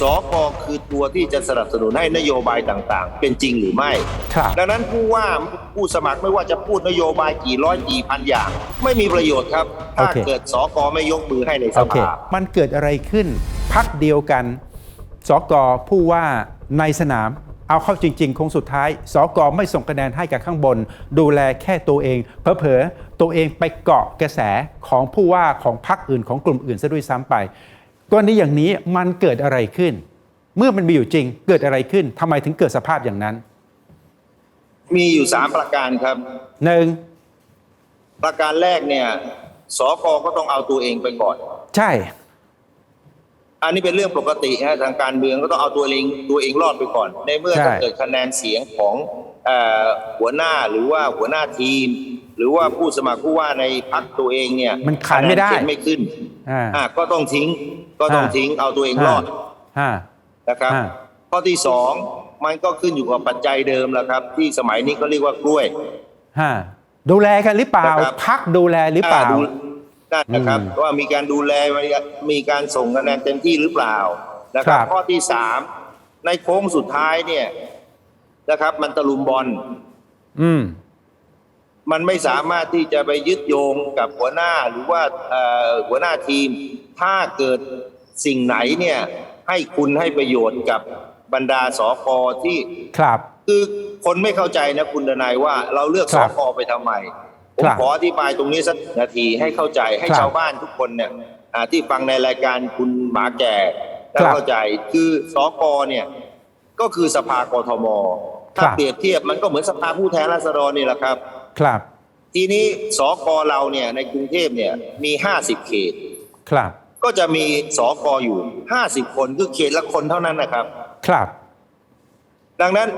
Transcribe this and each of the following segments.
สกคือตัวที่จะสนับสนุนให้นโยบายต่างๆ เป็นจริงหรือไม่ ครับดังนั้นผู้ว่าผู้สมัครไม่ว่าจะพูดนโยบายกี่ร้อยกี่พันอย่าง ไม่มีประโยชน์ครับ ถ้าโอเค เกิดสกไม่ยกมือให้ในสโอเค ภา มันเกิดอะไรขึ้น พักเดียวกัน สกผู้ว่าในสนาม เอาเข้าจริงๆ คงสุดท้าย สกไม่ส่งคะแนนให้กับข้างบน ดูแลแค่ตัวเอง เผลอๆ ตัวเองไปเกาะกระแสของผู้ว่าของพักอื่นของกลุ่มอื่นซะด้วยซ้ำไป กรณีอย่างนี้มันเกิดอะไรขึ้น เมื่อมันมีอยู่จริงเกิดอะไรขึ้นทำไมถึงเกิดสภาพอย่างนั้น มีอยู่สามประการครับหนึ่งประการแรกเนี่ยสกก็ต้องเอาตัวเองไปก่อน ใช่ อันนี้เป็นเรื่องปกติฮะทางการเมืองก็ต้องเอาตัวเองตัวเองรอดไปก่อน ในเมื่อใช่ถ้าเกิดคะแนนเสียงของเอ่อหัวหน้าหรือว่าหัวหน้าทีม หรือว่าผู้สมัครผู้ว่าในพักตัวเองเนี่ย มันขายไม่ได้คะแนนเสียงไม่ขึ้น อ่าอะก็ต้องทิ้งก็ต้องอ่าทิ้งเอาตัวเองรอดห้านะครับอ่าข้อที่สองมันก็ขึ้นอยู่กับปัจจัยเดิมแล้วครับ ที่สมัยนี้ก็เรียกว่ากล้วยห้าดูแลกันหรือเปล่านะครับพักดูแลหรือเปล่าดูนั่นนะครับอืมว่ามีการดูแลมีการส่งคะแนนเต็มที่หรือเปล่านะครับครับ ข้อที่สามในโค้งสุดท้ายเนี่ยนะครับ มันตะลุมบอลอืม มันไม่สามารถที่จะไปยึดโยงกับหัวหน้าหรือว่าเอ่อหัวหน้าทีม ถ้าเกิดสิ่งไหนเนี่ยให้คุณให้ประโยชน์กับบรรดาสอกอที่ครับคือคนไม่เข้าใจนะคุณดนายว่าเราเลือกคสรัอบกอไปทำไมผมครับขออธิบายตรงนี้สักนาทีให้เข้าใจให้ครับชาวบ้านทุกคนเนี่ยอ่าที่ฟังในรายการคุณหมาแก่แล้วครับเข้าใจคือสอกอเนี่ยก็คือสภากทมถ้าครับเปรียบเทียบมันก็เหมือนสภาผู้แทนราษฎรนี่แหละครับ ครับ ทีนี้สอกอเราเนี่ยในกรุงเทพเนี่ยมีห้าสิบเขต ครับ ก็จะมีสอกออยู่ห้าสิบคนคือเขตละคนเท่านั้นนะครับ ครับ ดังนั้น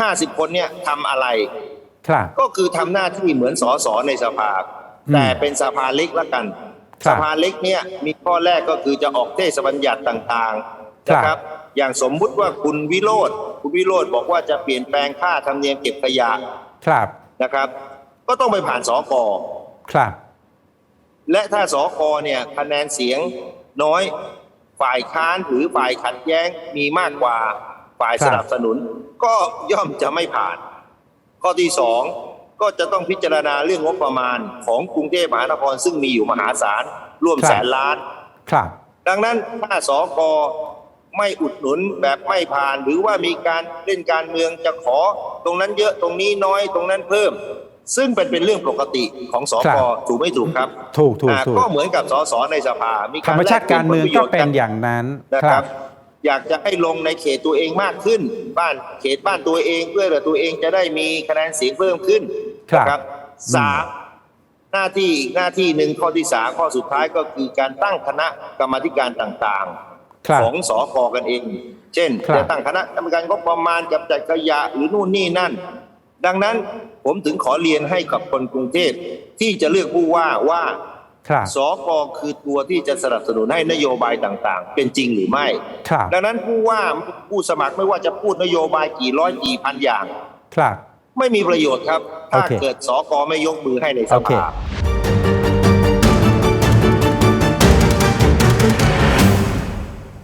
ห้าสิบคนเนี่ยทำอะไร ครับ ก็คือทำหน้าที่เหมือนสสในสภาอืมแต่เป็นสภาเล็กละกันครัสบภาเล็กเนี่ยมีข้อแรกก็คือจะออกเทศบัญญัติต่างๆครับนะครับ อย่างสมมุติว่าคุณวิโรธคุณวิโรธบอกว่าจะเปลี่ยนแปลงค่าธรรมเนียมเก็บขยะครับ นะครับ ก็ต้องไปผ่านสกครับ และถ้าสกเนี่ยคะแนนเสียงน้อยฝ่ายค้านหรือฝ่ายขัดแย้งมีมากกว่าฝ่ายครับสนับสนุน ก็ย่อมจะไม่ผ่าน ข้อที่สองก็จะต้องพิจารณาเรื่องงบประมาณของกรุงเทพมหานครซึ่งมีอยู่มหาศาลร่วมครับแสนล้าน ครับ ดังนั้นถ้าสก ไม่อุดหนุนแบบไม่ผ่าน หรือว่ามีการเล่นการเมืองจะขอ ตรงนั้นเยอะตรงนี้น้อยตรงนั้นเพิ่ม ซึ่งเป็นเป็นเรื่องปกติของสครักบถูกไม่ถูกครับ ถูกถูกอ่าถูกก็เหมือนกับสสในสภา มีธรรมชาติการเมืองก็เป็นอย่างนั้นนะคครัรับบอยากจะให้ลงในเขตตัวเองมากขึ้น บ้านเขตบ้านตัวเองเพื่อที่ตัวเองจะได้มีคะแนนเสียงเพิ่มขึ้นครับนะสามหน้าที่อีกหน้าที่หนึ่งข้อที่สามข้อสุดท้ายก็คือการตั้งคณะกรรมาธิการต่างครับๆ ของสอกอกันเอง เช่นครับจะตั้งคณะกรรมการงบประมาณกำจัดขยะหรือนู่นนี่นั่น ดังนั้นผมถึงขอเรียนให้กับคนกรุงเทพที่จะเลือกผู้ว่าว่าครับสกคือตัวที่จะสนับสนุนให้นโยบายต่างๆ เป็นจริงหรือไม่ครับดังนั้นผู้ว่าผู้สมัครไม่ว่าจะพูดนโยบายกี่ร้อยกี่พันอย่างครับไม่มีประโยชน์ครับ ถ้าโอเคเกิดสกไม่ยกมือให้ในสโอเคภา